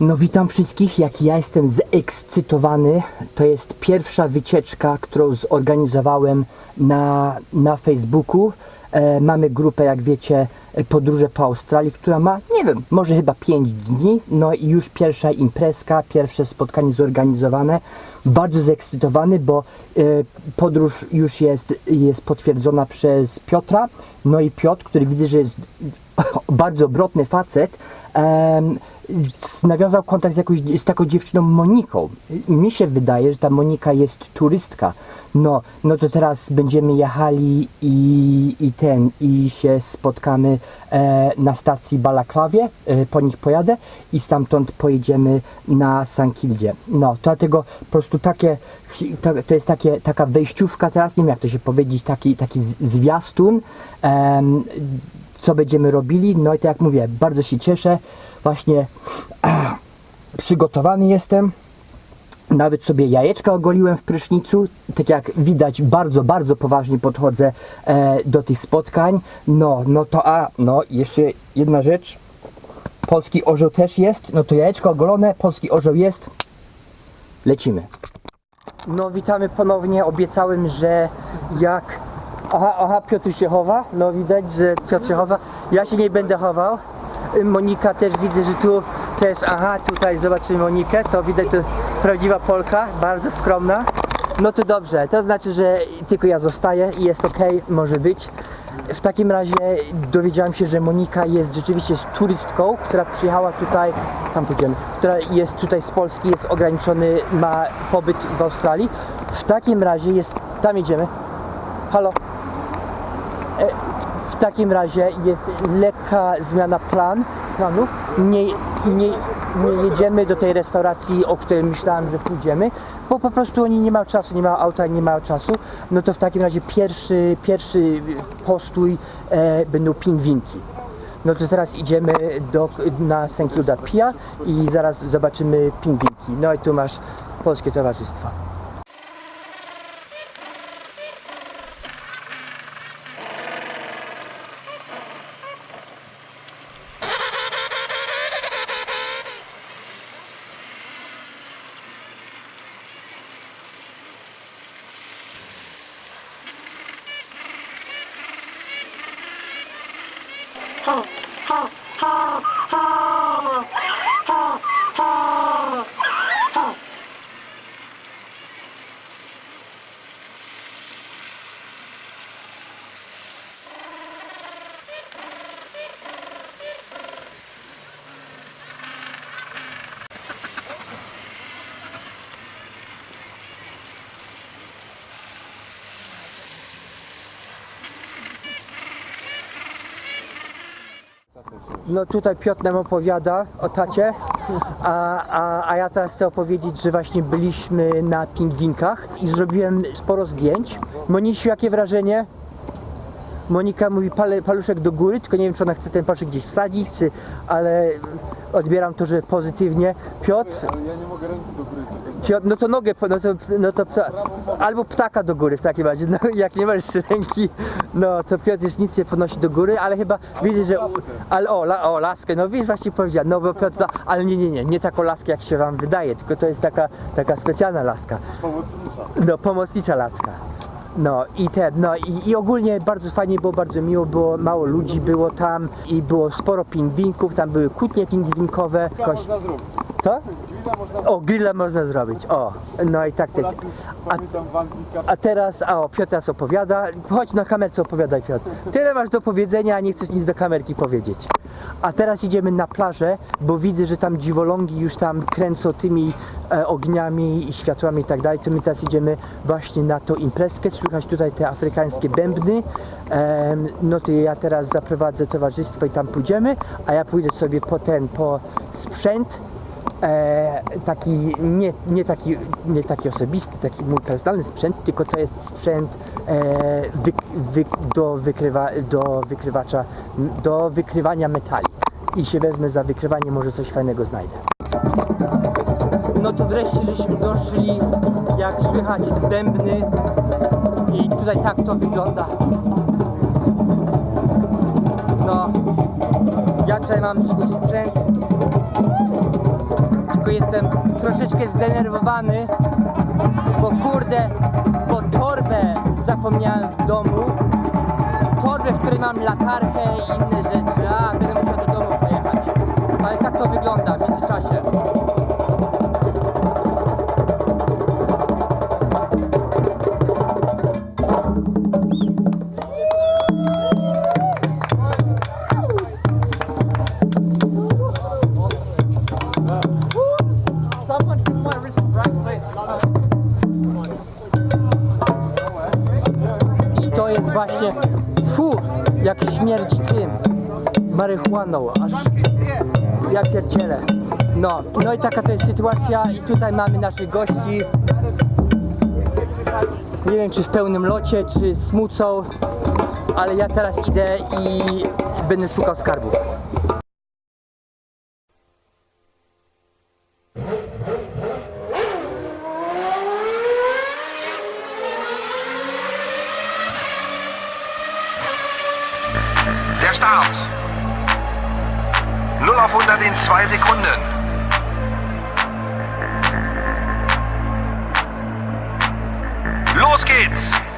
No witam wszystkich, jak ja jestem zekscytowany. To jest pierwsza wycieczka, którą zorganizowałem na, na Facebooku. E, mamy grupę, jak wiecie, Podróże po Australii, która ma, nie wiem, może chyba 5 dni. No i już pierwsza imprezka, pierwsze spotkanie zorganizowane. Bardzo zekscytowany, bo e, podróż już jest, jest potwierdzona przez Piotra. No i Piotr, który widzę, że jest bardzo obrotny facet, nawiązał kontakt z, jakąś, z taką dziewczyną Moniką. Mi się wydaje, że ta Monika jest turystka. No, no to teraz będziemy jechali i, i ten, i się spotkamy e, na stacji Balaklawie, e, po nich pojadę i stamtąd pojedziemy na Sankildzie. No, to dlatego po prostu takie, to, to jest takie, taka wejściówka teraz, nie wiem jak to się powiedzieć, taki, taki zwiastun, em, co będziemy robili. No i tak jak mówię, bardzo się cieszę. Właśnie przygotowany jestem. Nawet sobie jajeczka ogoliłem w prysznicu. Tak jak widać, bardzo, bardzo poważnie podchodzę e, do tych spotkań. No, no to a, no jeszcze jedna rzecz. Polski orzeł też jest. No to jajeczko ogolone, polski orzeł jest. Lecimy. No witamy ponownie. Obiecałem, że jak... Aha, aha, Piotr się chowa. No widać, że Piotr się chowa. Ja się nie będę chował. Monika też widzę, że tu też, aha, tutaj zobaczymy Monikę. To widać, to prawdziwa Polka, bardzo skromna. No to dobrze, to znaczy, że tylko ja zostaję i jest ok, może być. W takim razie dowiedziałem się, że Monika jest rzeczywiście turystką, która przyjechała tutaj, tam pójdziemy, która jest tutaj z Polski, jest ograniczony, ma pobyt w Australii. W takim razie jest, tam jedziemy. Halo. Takim razie jest lekka zmiana plan, planów. Nie, nie, nie jedziemy do tej restauracji, o której myślałem, że pójdziemy, bo po prostu oni nie mają czasu, nie mają auta, nie mają czasu. No to w takim razie pierwszy, pierwszy postój e, będą pingwinki. No to teraz idziemy do, na St. Kilda Pia i zaraz zobaczymy pingwinki. No i tu masz Polskie Towarzystwo. Oh. No tutaj Piotr nam opowiada o tacie, a, a, a ja teraz chcę opowiedzieć, że właśnie byliśmy na pingwinkach i zrobiłem sporo zdjęć. Monisiu, jakie wrażenie? Monika mówi pale, paluszek do góry, tylko nie wiem, czy ona chce ten paluszek gdzieś wsadzić, czy, ale odbieram to, że pozytywnie. Piotr, Ale ja nie mogę ręki do góry. Piotr no to nogę, no to, no to pta, albo ptaka do góry w takim razie, no jak nie masz ręki, no to Piotr już nic nie podnosi do góry, ale chyba widzisz, że, ale o, la, o laskę, no wiesz właśnie powiedziałem, no bo Piotr, ale nie, nie, nie, nie taką laskę jak się wam wydaje, tylko to jest taka, taka specjalna laska, Pomocnicza. no pomocnicza laska. No i te, no i, i ogólnie bardzo fajnie było, bardzo miło było, mało ludzi było tam i było sporo pingwinków, tam były kłótnie pingwinkowe, koś, można zrobić. Co? Grilla można. O, grilla można zrobić, o, no i tak to jest. A, pamiętam w Anglii a teraz, a o, Piotr teraz opowiada, chodź na kamerce opowiadaj Piotr. Tyle masz do powiedzenia, a nie chcesz nic do kamerki powiedzieć. A teraz idziemy na plażę, bo widzę, że tam dziwolągi już tam kręcą tymi e, ogniami i światłami i tak dalej, to my teraz idziemy właśnie na tą imprezkę, słychać tutaj te afrykańskie bębny, Em, no to ja teraz zaprowadzę towarzystwo i tam pójdziemy, a ja pójdę sobie po ten, po sprzęt, e, taki, nie, nie, taki, nie taki osobisty, taki mój personalny sprzęt, tylko to jest sprzęt e, wy, wy, do, wykrywa, do wykrywacza, do wykrywania metali. I się wezmę za wykrywanie, może coś fajnego znajdę. No to wreszcie żeśmy doszli, jak słychać bębny i tutaj tak to wygląda. No, ja tutaj mam swój sprzęt, tylko jestem troszeczkę zdenerwowany, bo kurde, bo torbę zapomniałem w domu. Torbę, w której mam latarkę właśnie fu, jak śmierdzi tym marihuaną, aż ja pierdzielę. No, no i taka to jest sytuacja i tutaj mamy naszych gości. Nie wiem czy w pełnym locie, czy smucą, ale ja teraz idę i będę szukał skarbów. Der Start. 0 auf 100 in 2 Sekunden. Los geht's!